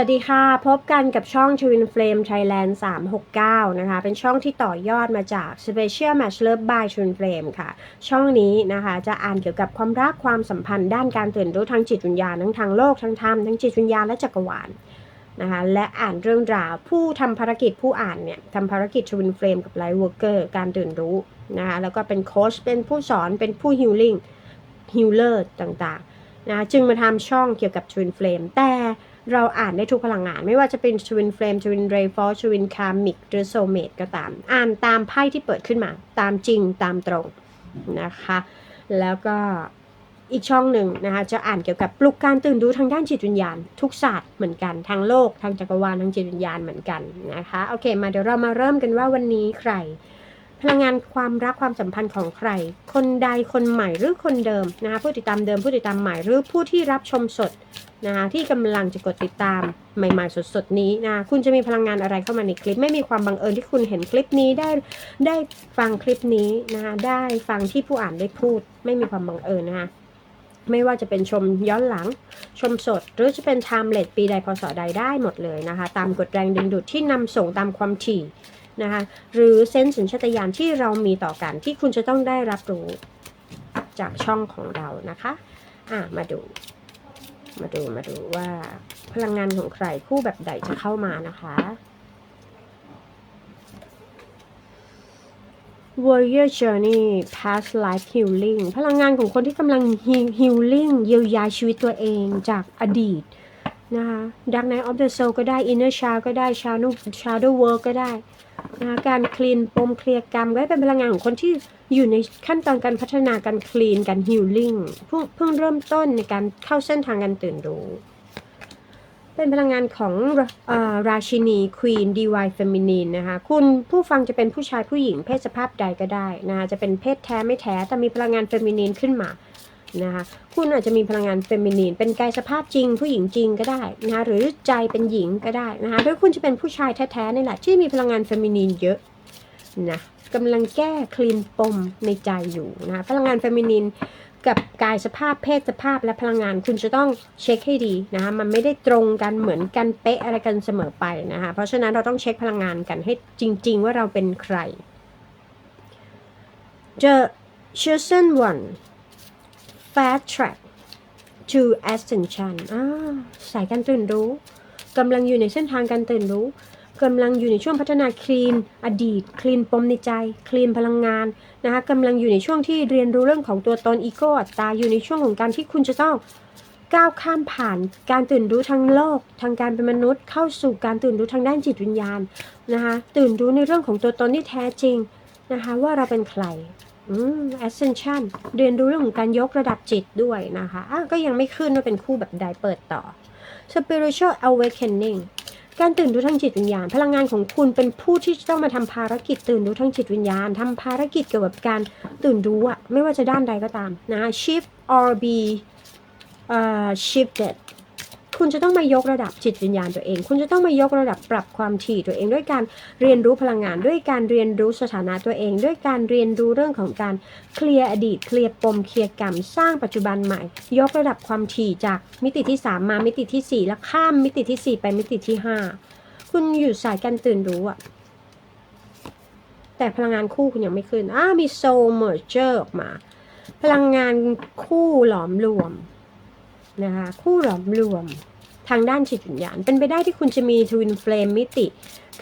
วัสดีค่ะ พบกันกับช่อง Twin Flame Thailand 369 นะคะ เป็นช่องที่ต่อยอดมาจาก Special Match Love by Twin Flame ค่ะ ช่องนี้นะคะจะอ่านเกี่ยวกับความรักความสัมพันธ์ด้านการตื่นรู้ทางจิตวิญญาณทั้งทางโลกทั้งธรรมทั้งจิตวิญญาณและจักรวาลนะคะและอ่านเรื่องราวผู้ทำภารกิจผู้อ่านเนี่ยทำภารกิจ Twin Flame กับ Light Worker การตื่นรู้นะคะแล้วก็เป็นโค้ชเป็นผู้สอนเป็นผู้ healing healer ต่างๆนะจึงมาทำช่องเกี่ยวกับ Twin Flame แต่ เราอ่านได้ทุกพลังงาน ไม่ว่าจะเป็น Twin Flame Twin Ray Force Twin Karmic หรือ Soulmate ก็ตาม อ่านตามไพ่ที่เปิดขึ้นมา ตามจริงตามตรงนะคะ แล้วก็อีกช่องหนึ่งนะคะจะอ่านเกี่ยวกับปลุกการตื่นรู้ทางด้านจิตวิญญาณ ทุกศาสตร์เหมือนกันทางโลกทางจักรวาลทางจิตวิญญาณเหมือนกันนะคะโอเค มาเดี๋ยวเรามาเริ่มกันว่าวันนี้ใคร พลังงานความรักความสัมพันธ์ของใคร คนใดคนใหม่หรือคนเดิมนะคะผู้ติดตามเดิมผู้ติดตามใหม่หรือผู้ที่รับชมสดนะคะที่กำลังจะกดติดตามใหม่ๆสดๆนี้นะคุณจะมีพลังงานอะไรเข้ามาในคลิป ไม่มีความบังเอิญที่คุณเห็นคลิปนี้ได้ได้ฟังคลิปนี้นะคะได้ฟังที่ผู้อ่านได้พูด ไม่มีความบังเอิญนะคะไม่ว่าจะเป็นชมย้อนหลังชมสด หรือจะเป็นไทม์เลทปีใดพศใดได้หมดเลยนะคะ ตามกฎแรงดึงดูดที่นำส่งตามความถี่ นะคะหรือเซนส์สัญชาตญาณที่เรามีต่อกันที่คุณจะต้องได้รับรู้จากช่องของเรานะคะอะมาดู มาดูมาดูว่าพลังงานของใครคู่แบบใดจะเข้ามานะคะ Warrior Journey Past Life Healing พลังงานของคนที่กำลัง healing เยียวยาชีวิตตัวเองจากอดีตนะคะ Dark Night of the Soul ก็ได้ Inner Child ก็ได้ Shadow Shadow Work ก็ได้ การคลีนปมเคลียร์กรรมก็เป็นพลังงานของคนที่อยู่ในขั้นตอนการพัฒนาการคลีนการฮิลลิ่งเพิ่งเพิ่งเริ่มต้นในการเข้าเส้นทางการตื่นรู้เป็นพลังงานของอาราชินีควีนดีวายเฟมินีนนะคะ คุณผู้ฟังจะเป็นผู้ชายผู้หญิงเพศสภาพใดก็ได้นะคะจะเป็นเพศแท้ไม่แท้แต่มีพลังงานเฟมินีนขึ้นมา นะคะคุณอาจจะมีพลังงานเฟมินีน เป็นกายสภาพจริง ผู้หญิงจริงก็ได้นะคะหรือใจเป็นหญิงก็ได้นะคะหรือคุณจะเป็นผู้ชายแท้ๆนี่แหละที่มีพลังงานเฟมินีนเยอะนะกำลังแก้คลีนปมในใจอยู่นะะพลังงานเฟมินีนกับกายสภาพเพศสภาพและพลังงานคุณจะต้องเช็คให้ดีนะคะมันไม่ได้ตรงกันเหมือนกันเป๊ะอะไรกันเสมอไปนะคะเพราะฉะนั้นเราต้องเช็คพลังงานกันให้จริง ๆ ว่าเราเป็นใคร The chosen one fast track to ascension สายการตื่นรู้กำลังอยู่ในเส้นทางการตื่นรู้กำลังอยู่ในช่วงพัฒนาคลีน อดีต คลีนปมในใจ คลีนพลังงานนะคะกำลังอยู่ในช่วงที่เรียนรู้เรื่องของตัวตนอีโก้อัตตาอยู่ในช่วงของการที่คุณจะต้องก้าวข้ามผ่านการตื่นรู้ทางโลก ทางการเป็นมนุษย์ เข้าสู่การตื่นรู้ทางด้านจิตวิญญาณนะคะตื่นรู้ในเรื่องของตัวตนที่แท้จริงนะคะว่าเราเป็นใคร อืม ascension เรียนรู้เรื่องของการยกระดับจิตด้วยนะคะะก็ยังไม่ขึ้นว่าเป็นคู่แบบใดเปิดต่อ spiritual awakening การตื่นรู้ทางจิตวิญญาณ พลังงานของคุณเป็นผู้ที่ต้องมาทำภารกิจตื่นรู้ทางจิตวิญญาณทำภารกิจเกี่ยวกับการตื่นรู้อะไม่ว่าจะด้านใดก็ตามนะ shift or be uh, shifted คุณจะต้องมายกระดับจิตวิญญาณตัวเอง คุณจะต้องมายกระดับปรับความถี่ตัวเองด้วยการเรียนรู้พลังงาน ด้วยการเรียนรู้สถานะตัวเอง ด้วยการเรียนรู้เรื่องของการเคลียร์อดีต เคลียร์ปม เคลียร์กรรม สร้างปัจจุบันใหม่ ยกระดับความถี่จากมิติที่ 3 มามิติที่ 4 แล้วข้ามมิติที่ 4 ไปมิติที่ 5 คุณอยู่สายการตื่นรู้อะแต่พลังงานคู่คุณยังไม่ขึ้น อ้ามีโซลเมอร์เจอร์ออกมา พลังงานคู่หลอมรวม นะคะคู่หลอมรวมทางด้านจิตวิญญาณ เป็นไปได้ที่คุณจะมีทวินเฟลมมิติ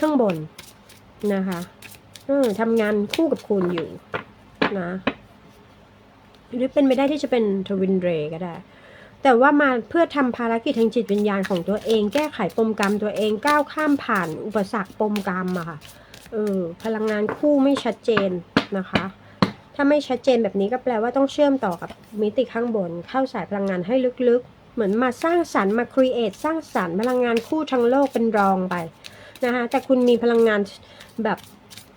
ข้างบนนะคะทำงานคู่กับคุณอยู่นะหรือเป็นไปได้ที่จะเป็นทวินเรก็ได้ แต่ว่ามาเพื่อทำภารกิจทางจิตวิญญาณของตัวเอง แก้ไขปมกรรมตัวเองก้าวข้ามผ่านอุปสรรคปมกรรมอะค่ะเออพลังงานคู่ไม่ชัดเจนนะคะ ถ้าไม่ชัดเจนแบบนี้ก็แปลว่าต้องเชื่อมต่อกับมิติข้างบน เข้าสายพลังงานให้ลึกๆ เหมือนมาสร้างสรรค์มาครีเอทสร้างสรรค์พลังงานคู่ทั้งโลกเป็นรองไปนะคะแต่คุณมีพลังงานแบบ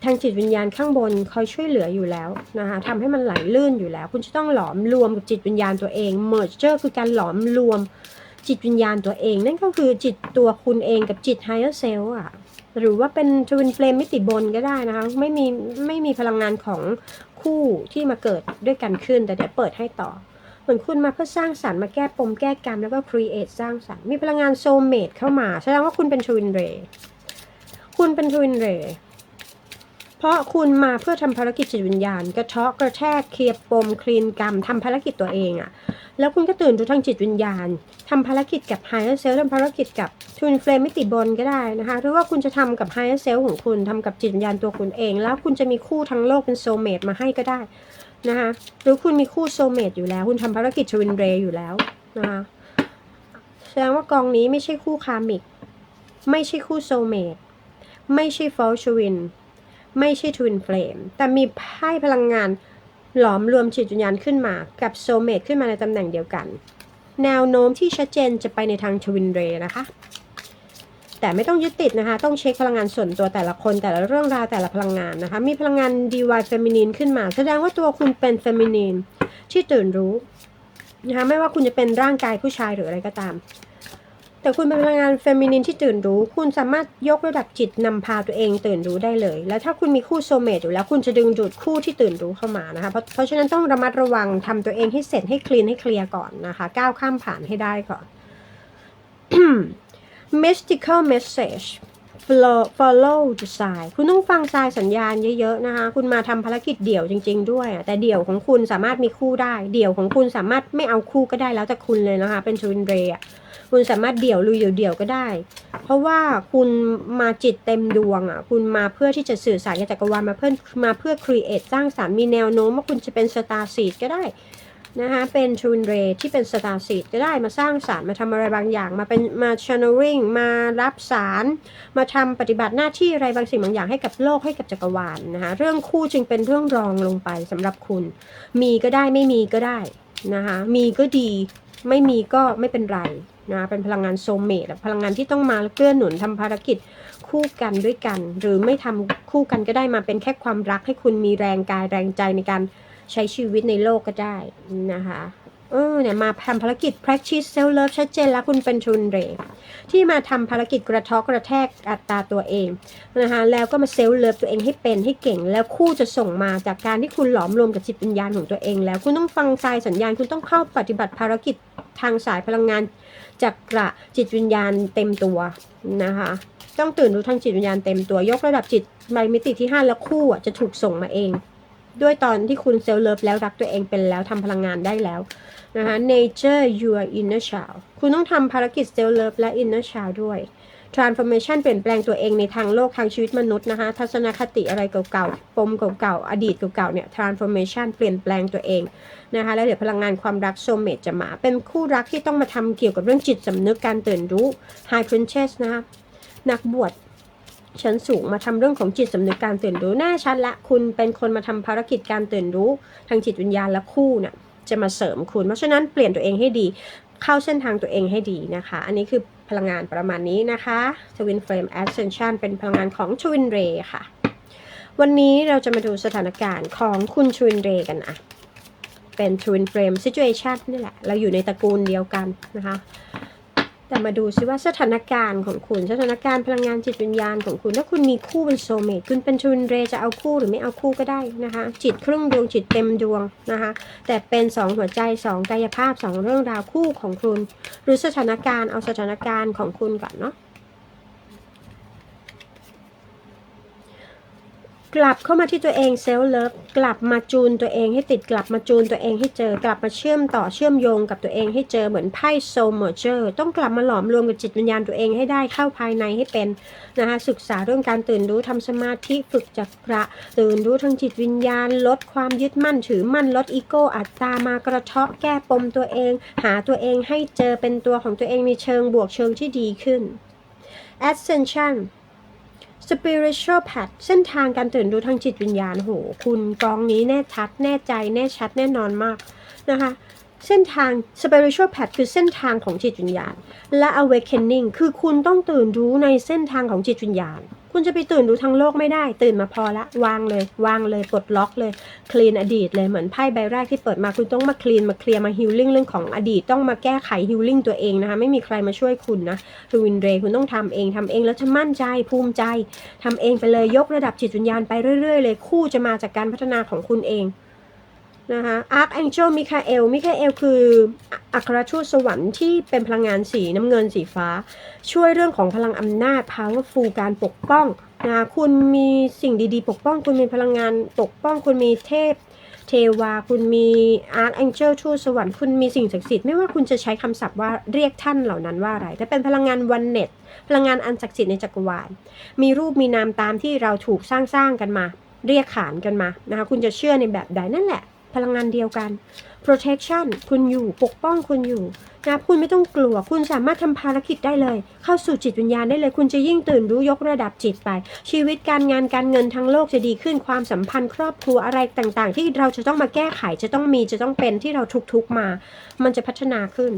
ทางจิตวิญญาณข้างบนคอยช่วยเหลืออยู่แล้วนะคะทำให้มันไหลลื่นอยู่แล้ว คุณจะต้องหลอมรวมกับจิตวิญญาณตัวเอง merger คือการหลอมรวมจิตวิญญาณตัวเอง นั่นก็คือจิตตัวคุณเองกับจิต higher self อะ หรือว่าเป็นทวินเฟลมมิติบนก็ได้นะคะ ไม่มีไม่มีพลังงานของคู่ที่มาเกิดด้วยกันขึ้น แต่เดี๋ยวเปิดให้ต่อ เหมือนคุณมาเพื่อสร้างสรรค์มาแก้ปมแก้กรรมแล้วก็ create สร้างสรรค์มีพลังงานโซเมตเข้ามาแสดงว่าคุณเป็นทวินเรย์คุณเป็นทวินเรย์เพราะคุณมาเพื่อทำภารกิจจิตวิญญาณ กระเทาะกระแทกเคลียร์ปมคลีนกรรมทำภารกิจตัวเองอะ แล้วคุณก็ตื่นรู้ทางจิตวิญญาณทำภารกิจกับ higher self ทำภารกิจกับ twin flame มิติบนก็ได้นะคะ หรือว่าคุณจะทำกับ higher self ของคุณทำกับจิตวิญญาณตัวคุณเอง แล้วคุณจะมีคู่ทั้งโลกเป็น soul mate มาให้ก็ได้นะคะหรือคุณมีคู่ soul mate อยู่แล้ว คุณทำภารกิจ twin ray อยู่แล้วนะคะแสดงว่ากองนี้ไม่ใช่คู่คามิก ไม่ใช่คู่ soul mate ไม่ใช่ false twin ไม่ใช่ twin flame แต่มีไพ่พลังงาน หลอมรวมจิตวิญญาณขึ้นมา กับ soul mate ขึ้นมาในตำแหน่งเดียวกัน แนวโน้มที่ชัดเจนจะไปในทาง twin ray นะคะ แต่ไม่ต้องยึดติดนะคะ ต้องเช็คพลังงานส่วนตัวแต่ละคนแต่ละเรื่องราวแต่ละพลังงานนะคะ มีพลังงาน divine feminine ขึ้นมา แสดงว่าตัวคุณเป็น feminine ที่ตื่นรู้นะคะไม่ว่าคุณจะเป็นร่างกายผู้ชายหรืออะไรก็ตาม แต่คุณเป็นพลังงานเฟมินินที่ตื่นรู้ คุณสามารถยกระดับจิตนำพาตัวเองตื่นรู้ได้เลย แล้วถ้าคุณมีคู่โซเมตอยู่แล้วคุณจะดึงดูดคู่ที่ตื่นรู้เข้ามานะคะ เพราะเพราะฉะนั้นต้องระมัดระวังทำตัวเองให้เสร็จให้คลีนให้เคลียร์ก่อนนะคะ ก้าวข้ามผ่านให้ได้ก่อน mystical message follow the sign คุณต้องฟังสายสัญญาณเยอะๆนะคะ คุณมาทำภารกิจเดี่ยวจริง ๆ ด้วยอะแต่เดี่ยวของคุณสามารถมีคู่ได้ เดี่ยวของคุณสามารถไม่เอาคู่ก็ได้แล้วแต่คุณเลยนะคะ เป็นชวินเรย์อะคุณสามารถเดี่ยวลุยเดี่ยวๆก็ได้ เพราะว่าคุณมาจิตเต็มดวงอะ คุณมาเพื่อที่จะสื่อสารกับจักรวาลมาเพื่อมาเพื่อ create สร้างสรรค์มีแนวโน้มว่าคุณจะเป็นสตาร์ซีดก็ได้ นะคะเป็นทวินเรที่เป็นสตาร์ซีดก็ได้มาสร้างสารมาทำอะไรบางอย่าง มาเป็นมา channeling มารับสาร มาทำปฏิบัติหน้าที่อะไรบางสิ่งบางอย่างให้กับโลกให้กับจักรวาลนะคะเรื่องคู่จึงเป็นเรื่องรองลงไปสำหรับคุณ มีก็ได้ไม่มีก็ได้นะคะมีก็ดีไม่มีก็ไม่เป็นไรนะเป็นพลังงานโซเมตพลังงานที่ต้องมาเกื้อหนุนทำภารกิจคู่กันด้วยกัน หรือไม่ทำคู่กันก็ได้มาเป็นแค่ความรักให้คุณมีแรงกายแรงใจในการ ใช้ชีวิตในโลกก็ได้นะคะเออเนี่ยมาทำภารกิจ practice self love ชัดเจนแล้วคุณเป็นชุนเรที่มาทำภารกิจกระทาะกระแทกอัตราตัวเองนะคะแล้วก็มาเซลล์เลิฟตัวเองให้เป็นให้เก่ง แล้วคู่จะส่งมาจากการที่คุณหลอมรวมกับจิตวิญญาณของตัวเอง แล้วคุณต้องฟังสายสัญญาณ คุณต้องเข้าปฏิบัติภารกิจทางสายพลังงานจากกระจิตวิญญาณเต็มตัวนะคะต้องตื่นรู้ทางจิตวิญญาณเต็มตัวยกระดับจิตในมิติที่ 5 แล้วคู่จะถูกส่งมาเอง ด้วยตอนที่คุณเซลล์เลิฟแล้วรักตัวเองเป็นแล้วทำพลังงานได้แล้วนะคะ nature your inner child คุณต้องทำภารกิจเซลล์เลิฟและ inner child ด้วย transformation เปลี่ยนแปลงตัวเองในทางโลกทางชีวิตมนุษย์นะคะทัศนคติอะไรเก่าๆ ปมเก่าๆ อดีตเก่าๆ เนี่ย transformation เปลี่ยนแปลงตัวเองนะคะ แล้วเดี๋ยวพลังงานความรักโซเมตจะมา เป็นคู่รักที่ต้องมาทำเกี่ยวกับเรื่องจิตสำนึกการตื่นรู้ high princess นะคะนักบวช ชั้นสูงมาทำเรื่องของจิตสำนึกการตื่นรู้แน่ชัดละคุณเป็นคนมาทำภารกิจการตื่นรู้ ทางจิตวิญญาณและคู่เนี่ยจะมาเสริมคุณ เพราะฉะนั้นเปลี่ยนตัวเองให้ดี เข้าเส้นทางตัวเองให้ดีนะคะ อันนี้คือพลังงานประมาณนี้นะคะ Twin Flame Ascension เป็นพลังงานของ Twin Ray ค่ะ วันนี้เราจะมาดูสถานการณ์ของคุณ Twin Ray กันนะเป็น Twin Flame Situation นี่แหละ เราอยู่ในตระกูลเดียวกันนะคะ แต่มาดูซิว่าสถานการณ์ของคุณ สถานการณ์พลังงานจิตวิญญาณของคุณ ถ้าคุณมีคู่เป็นโซเมตคุณเป็นชุนเรจะเอาคู่หรือไม่เอาคู่ก็ได้นะคะ จิตครึ่งดวงจิตเต็มดวงนะคะ แต่เป็น 2 หัวใจ 2 กายภาพ 2 เรื่องราวคู่ของคุณ หรือสถานการณ์เอาสถานการณ์ของคุณก่อนเนาะ กลับเข้ามาที่ตัวเองเซลล์เลิฟกลับมาจูนตัวเองให้ติดกลับมาจูนตัวเองให้เจอกลับมาเชื่อมต่อเชื่อมโยงกับตัวเองให้เจอเหมือนไพ่โซเมอร์เจอร์ต้องกลับมาหลอมรวมกับจิตวิญญาณตัวเองให้ได้เข้าภายในให้เป็นนะคะศึกษาเรื่องการตื่นรู้ทำสมาธิฝึกจักระ ตื่นรู้ทางจิตวิญญาณ ลดความยึดมั่นถือมั่นลดอีโก้อัตตามากระเทาะแก้ปมตัวเอง หาตัวเองให้เจอเป็นตัวของตัวเองในเชิงบวกเชิงที่ดีขึ้น ascension spiritual path เส้นทางการตื่นรู้ทางจิตวิญญาณโห คุณกองนี้แน่ชัด แน่ใจ แน่ชัดแน่นอนมากนะคะเส้นทาง spiritual path คือเส้นทางของจิตวิญญาณ และ awakening คือคุณต้องตื่นรู้ในเส้นทางของจิตวิญญาณ คุณจะไปตื่นดูทั้งโลกไม่ได้ ตื่นมาพอละ วางเลย วางเลยปลดล็อกเลย คลีนอดีตเลยเหมือนไพ่ใบแรกที่เปิดมาคุณต้องมาคลีนมาเคลียร์มาฮิลลิ่งเรื่องของอดีตต้องมาแก้ไขฮิลลิ่งตัวเองนะคะ ไม่มีใครมาช่วยคุณนะรูวินเรย์คุณต้องทำเองทำเองแล้วจะมั่นใจภูมิใจทำเองไปเลยยกระดับจิตวิญญาณไปเรื่อยๆ เลยคู่จะมาจากการพัฒนาของคุณเอง นะคะอาร์คแองเจลมิคาเอลมิคาเอลคืออัครทูตสวรรค์ที่เป็นพลังงานสีน้ำเงินสีฟ้า ช่วยเรื่องของพลังอำนาจ powerful การปกป้องนะคุณมีสิ่งดีๆ ปกป้อง คุณมีพลังงานปกป้อง คุณมีเทพ เทวา คุณมีอาร์คแองเจลทูตสวรรค์คุณมีสิ่งศักดิ์สิทธิ์ไม่ว่าคุณจะใช้คำศัพท์ว่าเรียกท่านเหล่านั้นว่าอะไรแต่เป็นพลังงานวันเน็ตพลังงานอันศักดิ์สิทธิ์ในจักรวาล มีรูปมีนามตามที่เราถูกสร้างสร้างๆกันมา เรียกขานกันมานะคะคุณจะเชื่อในแบบใดนั่นแหละ พลังงานเดียวกัน protection คุณอยู่ปกป้องคุณอยู่นะคุณไม่ต้องกลัว คุณสามารถทำภารกิจได้เลย เข้าสู่จิตวิญญาณได้เลย คุณจะยิ่งตื่นรู้ยกระดับจิตไป ชีวิตการงานการเงินทั้งโลกจะดีขึ้น ความสัมพันธ์ครอบครัวอะไรต่างๆ ที่เราจะต้องมาแก้ไข จะต้องมี จะต้องเป็นที่เราทุกๆมา มันจะพัฒนาขึ้น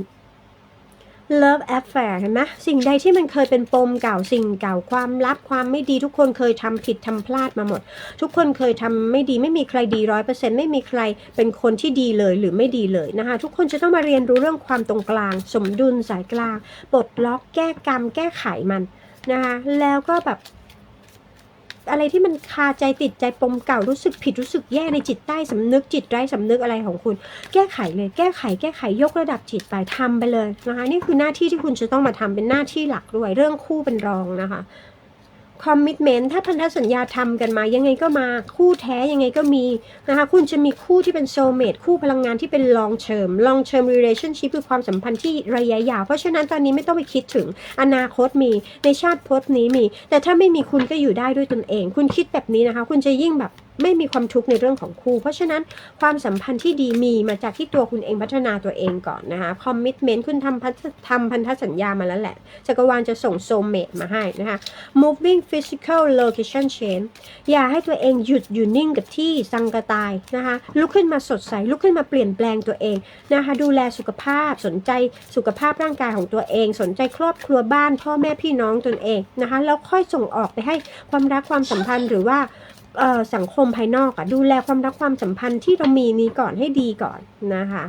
Love Affair เห็นไหมสิ่งใดที่มันเคยเป็นปมเก่าสิ่งเก่าความลับความไม่ดีทุกคนเคยทำผิดทำพลาดมาหมด ทุกคนเคยทำไม่ดีไม่มีใครดีร้อยเปอร์เซ็นต์ไม่มีใครเป็นคนที่ดีเลยหรือไม่ดีเลยนะคะ ทุกคนจะต้องมาเรียนรู้เรื่องความตรงกลาง สมดุลสายกลางปลดล็อกแก้กรรม แก้ไขมันนะคะแล้วก็แบบ อะไรที่มันคาใจติดใจปมเก่ารู้สึกผิดรู้สึกแย่ในจิตใต้สำนึกจิตไร้สำนึกอะไรของคุณ แก้ไขเลยแก้ไข แก้ไขยกระดับจิตไปทำไปเลยนะคะนี่คือหน้าที่ที่คุณจะต้องมาทำเป็นหน้าที่หลักด้วยเรื่องคู่เป็นรองนะคะ คอมมิชเมนต์ถ้าพันธสัญญาทำกันมา ยังไงก็มาคู่แท้ยังไงก็มีนะคะคุณจะมีคู่ที่เป็นโซลเมดคู่พลังงานที่เป็นลองเชิมลองเชิมรีเลชั่นชิพคือความสัมพันธ์ที่ระยะยาว เพราะฉะนั้นตอนนี้ไม่ต้องไปคิดถึงอนาคตมีในชาติพจน์นี้มี แต่ถ้าไม่มีคุณก็อยู่ได้ด้วยตนเอง คุณคิดแบบนี้นะคะ คุณจะยิ่งแบบ ไม่มีความทุกข์ในเรื่องของคู่ เพราะฉะนั้นความสัมพันธ์ที่ดีมีมาจากที่ตัวคุณเองพัฒนาตัวเองก่อนนะคะคอมมิชเมนต์คุณทำพันธทำพันธสัญญามาแล้วแหละจักรวาลจะส่งโซเมตมาให้นะคะ moving physical location change อย่าให้ตัวเองหยุดอยู่นิ่งกับที่สังกตายนะคะลุกขึ้นมาสดใสลุกขึ้นมาเปลี่ยนแปลงตัวเองนะคะดูแลสุขภาพสนใจสุขภาพร่างกายของตัวเอง สนใจครอบครัวบ้าน พ่อแม่พี่น้องตนเองนะคะแล้วค่อยส่งออกไปให้ความรักความสัมพันธ์หรือว่า สังคมภายนอกอะดูแลความรักความสัมพันธ์ที่เรามีนี้ก่อนให้ดีก่อนนะคะ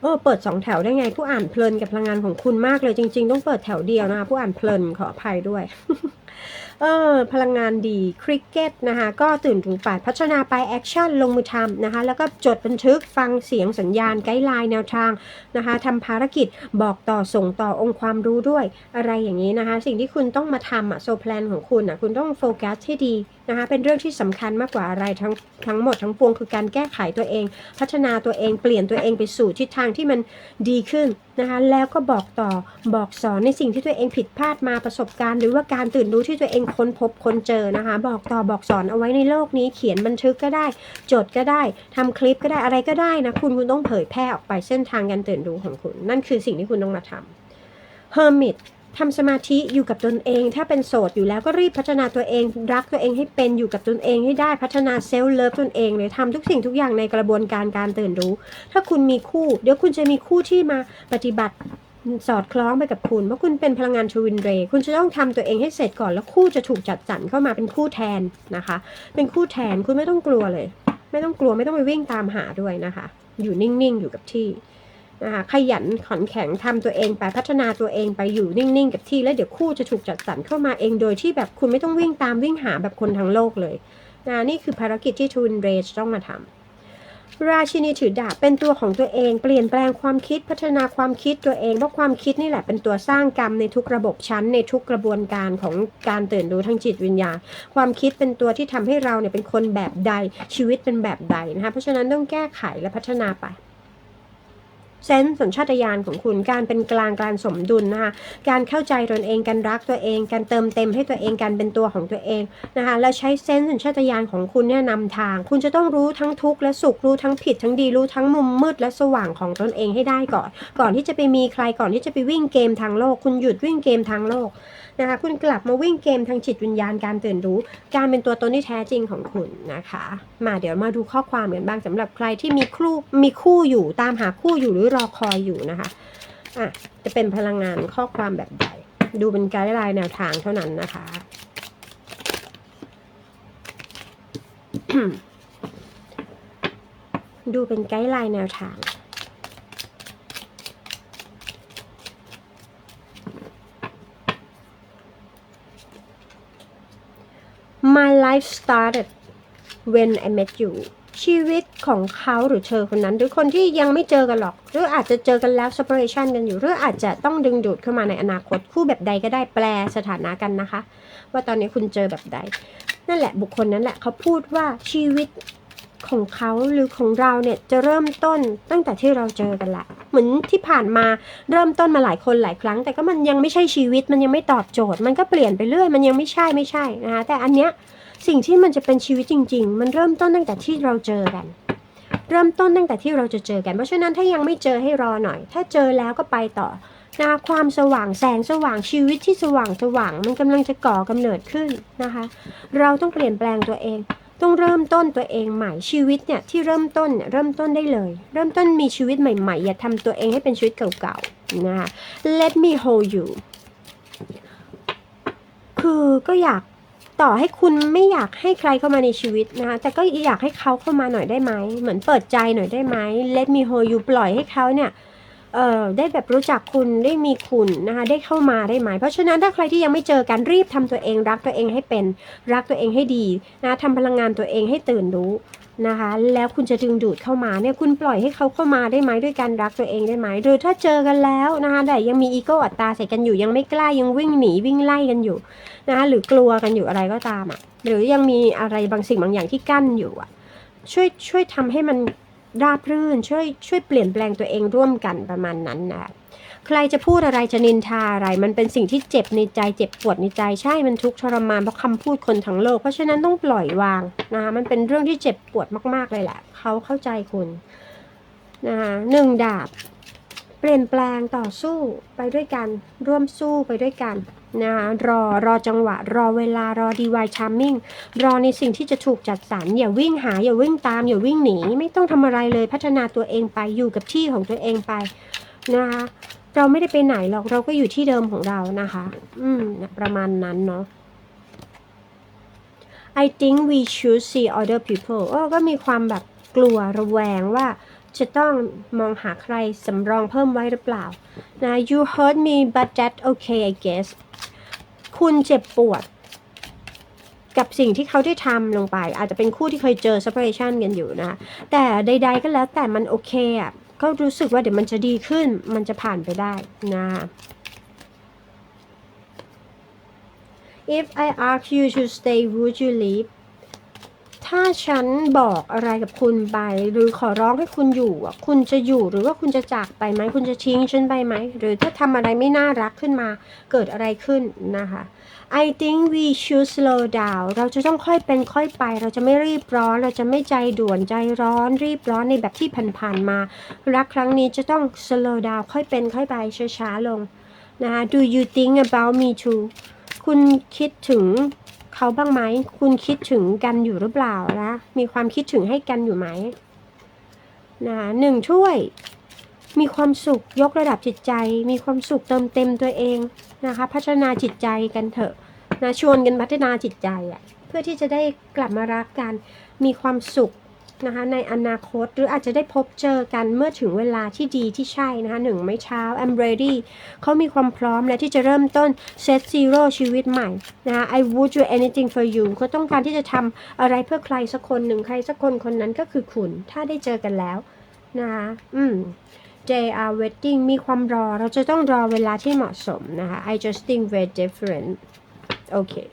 โอ้เปิดสองแถวได้ไง ผู้อ่านเพลินกับพลังงานของคุณมากเลยจริง ๆ ต้องเปิดแถวเดียวนะคะผู้อ่านเพลินขออภัยด้วยเออพลังงานดีคริกเก็ตนะคะก็ตื่นรู้ไปพัฒนาไปแอคชั่นลงมือทำนะคะแล้วก็จดบันทึกฟังเสียงสัญญาณไกด์ไลน์แนวทางนะคะทำภารกิจบอกต่อส่งต่อองค์ความรู้ด้วยอะไรอย่างนี้นะคะ สิ่งที่คุณต้องมาทำอะโซแพลนของคุณอะคุณต้องโฟกัสให้ดีนะคะเป็นเรื่องที่สำคัญมากกว่าอะไรทั้งทั้งหมดทั้งปวงคือการแก้ไขตัวเอง พัฒนาตัวเองเปลี่ยนตัวเองไปสู่ทิศทางที่มันดีขึ้นนะคะแล้วก็บอกต่อบอกสอนในสิ่งที่ตัวเองผิดพลาดมาประสบการณ์ หรือว่าการตื่นรู้ที่ตัวเองค้นพบค้นเจอนะคะ บอกต่อบอกสอนเอาไว้ในโลกนี้เขียนบันทึกก็ได้ จดก็ได้ทำคลิปก็ได้อะไรก็ได้นะคุณคุณต้องเผยแพร่ออกไปเส้นทางการตื่นรู้ของคุณ นั่นคือสิ่งที่คุณต้องมาทำ Hermit ทำสมาธิอยู่กับตนเอง ถ้าเป็นโสดอยู่แล้วก็รีบพัฒนาตัวเอง รักตัวเองให้เป็นอยู่กับตนเองให้ได้พัฒนาเซลล์เลิฟตนเองเลยทำทุกสิ่งทุกอย่างในกระบวนการการตื่นรู้ ถ้าคุณมีคู่ เดี๋ยวคุณจะมีคู่ที่มาปฏิบัติ สอดคล้องไปกับคุณเพราคุณเป็นพลังงานชวินเรย์คุณจะต้องทำตัวเองให้เสร็จก่อนแล้วคู่จะถูกจัดสรรเข้ามาเป็นคู่แทนนะคะ เป็นคู่แทนคุณไม่ต้องกลัวเลย ไม่ต้องกลัวไม่ต้องไปวิ่งตามหาด้วยนะคะ อยู่นิ่งๆอยู่กับที่นะคะขยันขันแข็งทำตัวเองไปพัฒนาตัวเองไปอยู่นิ่งๆ กับที่แล้วเดี๋ยวคู่จะถูกจัดสรรเข้ามาเองโดยที่แบบคุณไม่ต้องวิ่งตามวิ่งหาแบบคนทั้งโลกเลยนะนี่คือภารกิจที่ทูนเรจต้องมาทำ ราชินีถือดาบเป็นตัวของตัวเอง เปลี่ยนแปลงความคิดพัฒนาความคิดตัวเองเพราะความคิดนี่แหละเป็นตัวสร้างกรรมในทุกระบบชั้นในทุกกระบวนการของการตื่นรู้ทางจิตวิญญาณ ความคิดเป็นตัวที่ทำให้เราเนี่ยเป็นคนแบบใดชีวิตเป็นแบบใดนะคะเพราะฉะนั้นต้องแก้ไขและพัฒนาไป เซนส์สัญชาตญาณของคุณการเป็นกลางการสมดุลนะคะการเข้าใจตนเองการรักตัวเอง การเติมเต็มให้ตัวเองการเป็นตัวของตัวเองนะคะแล้วใช้เซนส์สัญชาตญาณของคุณเนี่ยนำทาง คุณจะต้องรู้ทั้งทุกข์และสุขรู้ทั้งผิดทั้งดีรู้ทั้งมุมมืดและสว่างของตนเองให้ได้ก่อน ก่อนที่จะไปมีใครก่อนที่จะไปวิ่งเกมทางโลก คุณหยุดวิ่งเกมทางโลก นะคะคุณกลับมาวิ่งเกมทางจิตวิญญาณการตื่นรู้ การเป็นตัวตนที่แท้จริงของคุณนะคะ มาเดี๋ยวมาดูข้อความกันบ้างสำหรับใครที่มีคู่มีคู่อยู่ตามหาคู่อยู่หรือรอคอยอยู่นะคะอะจะเป็นพลังงานข้อความแบบใดดูเป็นไกด์ไลน์แนวทางเท่านั้นนะคะดูเป็นไกด์ไลน์แนวทาง life started when I met you ชีวิตของเขาหรือเธอคนนั้น หรือคนที่ยังไม่เจอกันหรอก หรืออาจจะเจอกันแล้ว separation กันอยู่ หรืออาจจะต้องดึงดูดเข้ามาในอนาคตคู่แบบใดก็ได้แปลสถานะกันนะคะ ว่าตอนนี้คุณเจอแบบใด นั่นแหละบุคคลนั้นแหละเขาพูดว่าชีวิตของเขาหรือของเราเนี่ยจะเริ่มต้นตั้งแต่ที่เราเจอกันละเหมือนที่ผ่านมาเริ่มต้นมาหลายคนหลายครั้ง แต่ก็มันยังไม่ใช่ชีวิตมันยังไม่ตอบโจทย์ มันก็เปลี่ยนไปเรื่อย มันยังไม่ใช่ไม่ใช่นะคะแต่อันเนี้ย สิ่งที่มันจะเป็นชีวิตจริง ๆ มันเริ่มต้นตั้งแต่ที่เราเจอกัน เริ่มต้นตั้งแต่ที่เราจะเจอกัน เพราะฉะนั้นถ้ายังไม่เจอให้รอหน่อย ถ้าเจอแล้วก็ไปต่อนะคะความสว่างแสงสว่างชีวิตที่สว่างสว่างมันกำลังจะก่อกำเนิดขึ้นนะคะ เราต้องเปลี่ยนแปลงตัวเอง ต้องเริ่มต้นตัวเองใหม่ชีวิตเนี่ยที่เริ่มต้นเนี่ยเริ่มต้นได้เลย เริ่มต้นมีชีวิตใหม่ๆ อย่าทำตัวเองให้เป็นชีวิตเก่าๆนะคะ let me hold you คือก็อยาก ต่อให้คุณไม่อยากให้ใครเข้ามาในชีวิตนะคะแต่ก็อยากให้เขาเข้ามาหน่อยได้ไหมเหมือนเปิดใจหน่อยได้ไหม let me hold you ปล่อยให้เขาเนี่ยเอ่อได้แบบรู้จักคุณได้มีคุณนะคะได้เข้ามาได้ไหม เพราะฉะนั้นถ้าใครที่ยังไม่เจอกันรีบทำตัวเอง รักตัวเองให้เป็น รักตัวเองให้ดีนะทำพลังงานตัวเองให้ตื่นรู้ นะคะ แล้วคุณจะดึงดูดเข้ามาเนี่ยคุณปล่อยให้เขาเข้ามาได้ไหมด้วยการรักตัวเองได้ไหมหรือถ้าเจอกันแล้วนะคะแต่ยังมีอีโก้อัตตาใส่กันอยู่ยังไม่กล้ายังวิ่งหนีวิ่งไล่กันอยู่นะคะหรือกลัวกันอยู่อะไรก็ตามอะหรือยังมีอะไรบางสิ่งบางอย่างที่กั้นอยู่อะช่วยช่วยทำให้มันราบรื่นช่วยช่วยเปลี่ยนแปลงตัวเองร่วมกันประมาณนั้นนะ ใครจะพูดอะไรจะนินทาอะไร มันเป็นสิ่งที่เจ็บในใจเจ็บปวดในใจใช่มันทุกข์ทรมานเพราะคำพูดคนทั้งโลก เพราะฉะนั้นต้องปล่อยวางนะคะมันเป็นเรื่องที่เจ็บปวดมาก ๆเลยแหละเขาเข้าใจคุณนะคะหนึ่งดาบ เปลี่ยนแปลงต่อสู้ไปด้วยกันร่วมสู้ไปด้วยกันนะคะรอรอจังหวะ รอเวลารอดีวายชาร์มิ่งรอในสิ่งที่จะถูกจัดสรรอย่าวิ่งหาอย่าวิ่งตามอย่าวิ่งหนี ไม่ต้องทำอะไรเลยพัฒนาตัวเองไปอยู่กับที่ของตัวเองไป นะคะเราไม่ได้ไปไหนหรอกเราก็อยู่ที่เดิมของเรานะคะ อืมประมาณนั้นเนาะ I think we should see other people เออก็มีความแบบกลัวระแวงว่าจะต้องมองหาใครสำรองเพิ่มไว้หรือเปล่านะ you hurt me but that okay I guess คุณเจ็บปวด กับสิ่งที่เขาได้ทำลงไป อาจจะเป็นคู่ที่เคยเจอ separation กันอยู่นะ แต่ใด ๆ ก็แล้วแต่มันโอเคอะ ก็รู้สึกว่าเดี๋ยวมันจะดีขึ้น มันจะผ่านไปได้นะ If I ask you to stay would you leave ถ้าฉันบอกอะไรกับคุณไป หรือขอร้องให้คุณอยู่อะคุณจะอยู่หรือว่าคุณจะจากไปไหมคุณจะทิ้งฉันไปไหม หรือถ้าทำอะไรไม่น่ารักขึ้นมาเกิดอะไรขึ้นนะคะ I think we should slow down เราจะต้องค่อยเป็นค่อยไป เราจะไม่รีบร้อน เราจะไม่ใจด่วนใจร้อน รีบร้อนในแบบที่ผ่านๆมา รักครั้งนี้จะต้อง slow down ค่อยเป็นค่อยไปช้าๆลงนะคะ Do you think about me too คุณคิดถึง เขาบ้างไหม คุณคิดถึงกันอยู่หรือเปล่านะมีความคิดถึงให้กันอยู่ไหมนะหนึ่งช่วย มีความสุขยกระดับจิตใจ มีความสุขเติมเต็มตัวเองนะคะ พัฒนาจิตใจกันเถอะนะชวนกันพัฒนาจิตใจอะ่ะเพื่อที่จะได้กลับมารักกัน มีความสุข นะคะในอนาคตหรืออาจจะได้พบเจอกันเมื่อถึงเวลาที่ดีที่ใช่นะคะหนึ่งไม่เช้า I'm ready เขามีความพร้อมแล้วที่จะเริ่มต้น set zero ชีวิตใหม่นะคะ I would do anything for you เขาต้องการที่จะทำอะไรเพื่อใครสักคนหนึ่งใครสักคนคนนั้นก็คือคุณ ถ้าได้เจอกันแล้วนะคะอืม they are waiting มีความรอ เราจะต้องรอเวลาที่เหมาะสมนะคะ I just think very different okay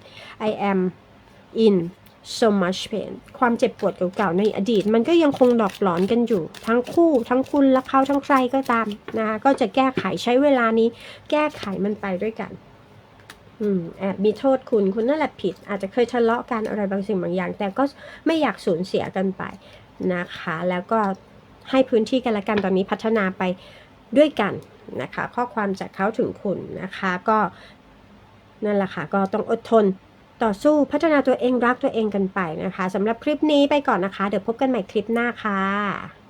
I am in so much pain ความเจ็บปวดเก่าๆในอดีต มันก็ยังคงหลอกหลอนกันอยู่ ทั้งคู่ ทั้งคุณและเขาทั้งใครก็ตามนะคะก็จะแก้ไขใช้เวลานี้ แก้ไขมันไปด้วยกัน อืมแอบมีโทษคุณคุณนั่นแหละผิด อาจจะเคยทะเลาะกันอะไรบางสิ่งบางอย่าง แต่ก็ไม่อยากสูญเสียกันไปนะคะ แล้วก็ให้พื้นที่กันและกันตอนนี้พัฒนาไปด้วยกันนะคะ ข้อความจากเขาถึงคุณนะคะก็นั่นแหละค่ะก็ต้องอดทน ต่อสู้พัฒนาตัวเองรักตัวเองกันไปนะคะสำหรับคลิปนี้ไปก่อนนะคะ เดี๋ยวพบกันใหม่คลิปหน้าค่ะ